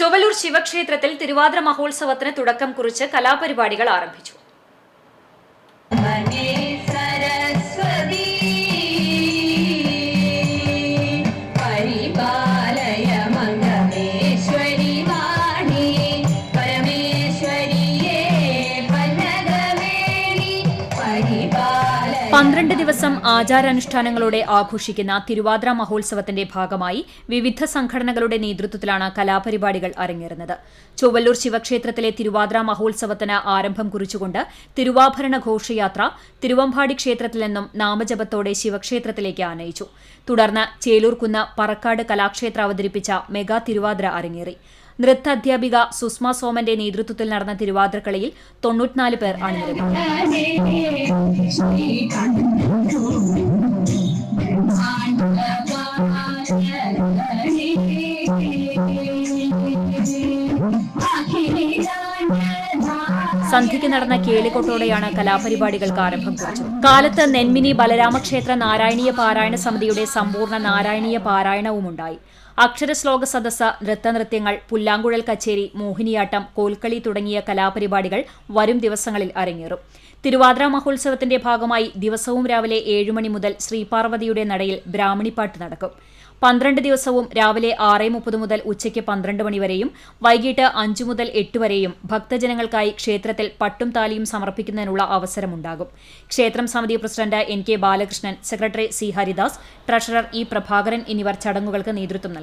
ചൊവ്വലൂർ ശിവക്ഷേത്രത്തിൽ തിരുവാതിര മഹോത്സവത്തിന് തുടക്കം കുറിച്ച് കലാപരിപാടികൾ ആരംഭിച്ചു. പന്ത്രണ്ട് ദിവസം ആചാരാനുഷ്ഠാനങ്ങളോടെ ആഘോഷിക്കുന്ന തിരുവാതിര മഹോത്സവത്തിന്റെ ഭാഗമായി വിവിധ സംഘടനകളുടെ നേതൃത്വത്തിലാണ് കലാപരിപാടികൾ അരങ്ങേറുന്നത്. ചൊവ്വല്ലൂർ ശിവക്ഷേത്രത്തിലെ തിരുവാതിര മഹോത്സവത്തിന് ആരംഭം കുറിച്ചുകൊണ്ട് തിരുവാഭരണ ഘോഷയാത്ര തിരുവമ്പാടി ക്ഷേത്രത്തിൽ നിന്നും നാമജപത്തോടെ ശിവക്ഷേത്രത്തിലേക്ക് ആനയിച്ചു. തുടർന്ന് ചേലൂർക്കുന്ന് പറക്കാട് കലാക്ഷേത്ര അവതരിപ്പിച്ച മെഗാ തിരുവാതിര അരങ്ങേറി. നൃത്ത അധ്യാപിക സുസ്മ സോമന്റെ നേതൃത്വത്തിൽ നടന്ന തിരുവാതിരക്കളിയിൽ തൊണ്ണൂറ്റിനാല് പേർ സന്ധ്യയ്ക്ക് നടന്ന കേളിക്കൊട്ടോടെയാണ് കലാപരിപാടികൾക്ക് ആരംഭം കുറിച്ചത്. കാലത്ത് നെന്മിനി ബലരാമക്ഷേത്ര നാരായണീയ പാരായണ സമിതിയുടെ സമ്പൂർണ നാരായണീയ പാരായണവുമുണ്ടായി. അക്ഷരശ്ലോക സദസ്സ് നൃത്തനൃത്യങ്ങൾ പുല്ലാങ്കുഴൽ കച്ചേരി മോഹിനിയാട്ടം കോൽക്കളി തുടങ്ങിയ കലാപരിപാടികൾ വരും ദിവസങ്ങളിൽ അരങ്ങേറും. തിരുവാതിര മഹോത്സവത്തിന്റെ ഭാഗമായി ദിവസവും രാവിലെ ഏഴുമണി മുതൽ ശ്രീപാർവതിയുടെ നടയിൽ ബ്രാഹ്മണിപ്പാട്ട് നടക്കും. പന്ത്രണ്ട് ദിവസവും രാവിലെ ആറ് മുപ്പത് മുതൽ ഉച്ചയ്ക്ക് പന്ത്രണ്ട് മണിവരെയും വൈകിട്ട് അഞ്ചു മുതൽ എട്ട് വരെയും ഭക്തജനങ്ങൾക്കായി ക്ഷേത്രത്തിൽ പട്ടും താലിയും സമർപ്പിക്കുന്നതിനുള്ള അവസരമുണ്ടാകും. ക്ഷേത്രം സമിതി president N K Balakrishnan secretary C Haridas treasurer E Prabhakaran എന്നിവർ ചടങ്ങുകൾക്ക് നേതൃത്വം